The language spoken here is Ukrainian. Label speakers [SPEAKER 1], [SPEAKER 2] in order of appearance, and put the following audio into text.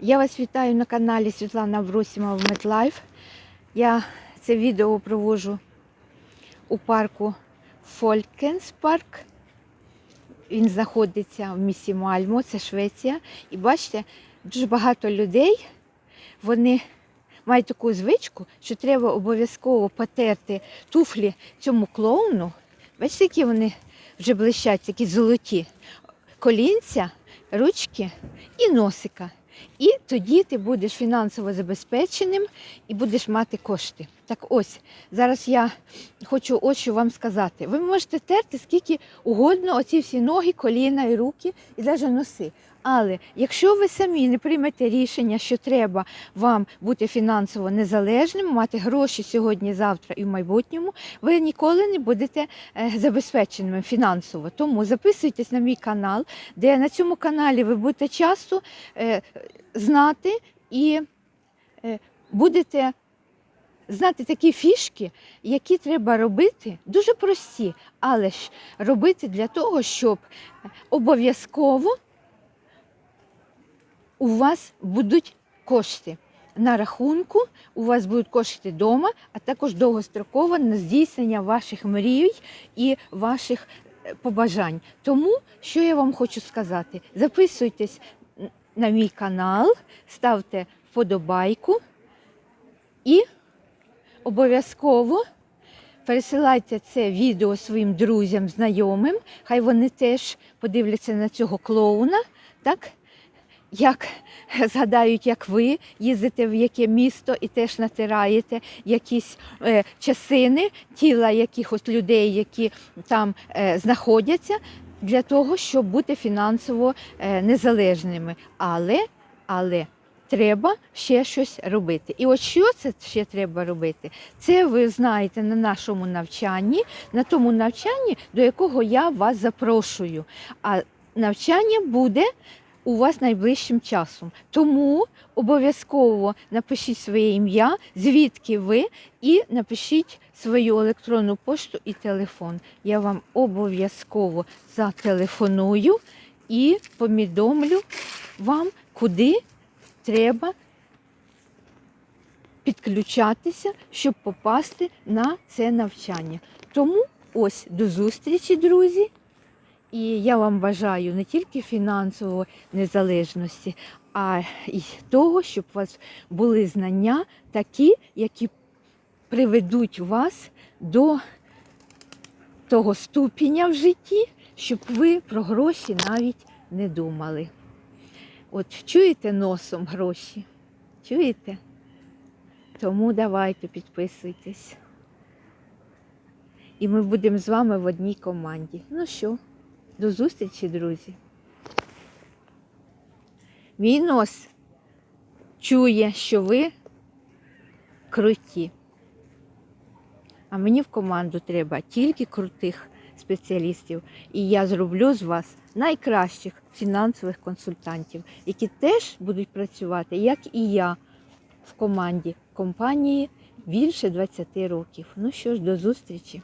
[SPEAKER 1] Я вас вітаю на каналі Світлана Брусімова Медлайф. Я це відео проводжу у парку Фолькенс парк. Він знаходиться в місті Мальмо, це Швеція. І бачите, дуже багато людей вони мають таку звичку, що треба обов'язково потерти туфлі цьому клоуну. Бачите, які вони вже блищать, такі золоті. Колінця, ручки і носика. І тоді ти будеш фінансово забезпеченим і будеш мати кошти. Так ось, зараз я хочу ось що вам сказати. Ви можете терти скільки угодно оці всі ноги, коліна і руки, і навіть носи. Але якщо ви самі не приймете рішення, що треба вам бути фінансово незалежним, мати гроші сьогодні, завтра і в майбутньому, ви ніколи не будете е, забезпеченими фінансово. Тому записуйтесь на мій канал, де на цьому каналі ви будете часто е, знати і е, будете знати такі фішки, які треба робити, дуже прості, але ж робити для того, щоб обов'язково у вас будуть кошти. На рахунку у вас будуть кошти вдома, а також довгостроково на здійснення ваших мрій і ваших е, побажань. Тому, що я вам хочу сказати, записуйтесь на мій канал, ставте вподобайку і обов'язково пересилайте це відео своїм друзям, знайомим. Хай вони теж подивляться на цього клоуна, так? Як згадають, як ви їздите в яке місто і теж натираєте якісь е, частини тіла якихось людей, які там е, знаходяться, для того, щоб бути фінансово е, незалежними. Але, але треба ще щось робити. І от що це ще треба робити? Це ви знаєте на нашому навчанні, на тому навчанні, до якого я вас запрошую. А навчання буде у вас найближчим часом. Тому обов'язково напишіть своє ім'я, звідки ви, і напишіть свою електронну пошту і телефон. Я вам обов'язково зателефоную і повідомлю вам, куди треба підключатися, щоб попасти на це навчання. Тому ось до зустрічі, друзі. І я вам бажаю не тільки фінансової незалежності, а й того, щоб у вас були знання такі, які приведуть вас до того ступеня в житті, щоб ви про гроші навіть не думали. От чуєте носом гроші? Чуєте? Тому давайте підписуйтесь. І ми будемо з вами в одній команді. Ну що? До зустрічі, друзі. Мій нос чує, що ви круті. А мені в команду треба тільки крутих спеціалістів. І я зроблю з вас найкращих фінансових консультантів, які теж будуть працювати, як і я, в команді компанії більше 20 років. Ну що ж, до зустрічі!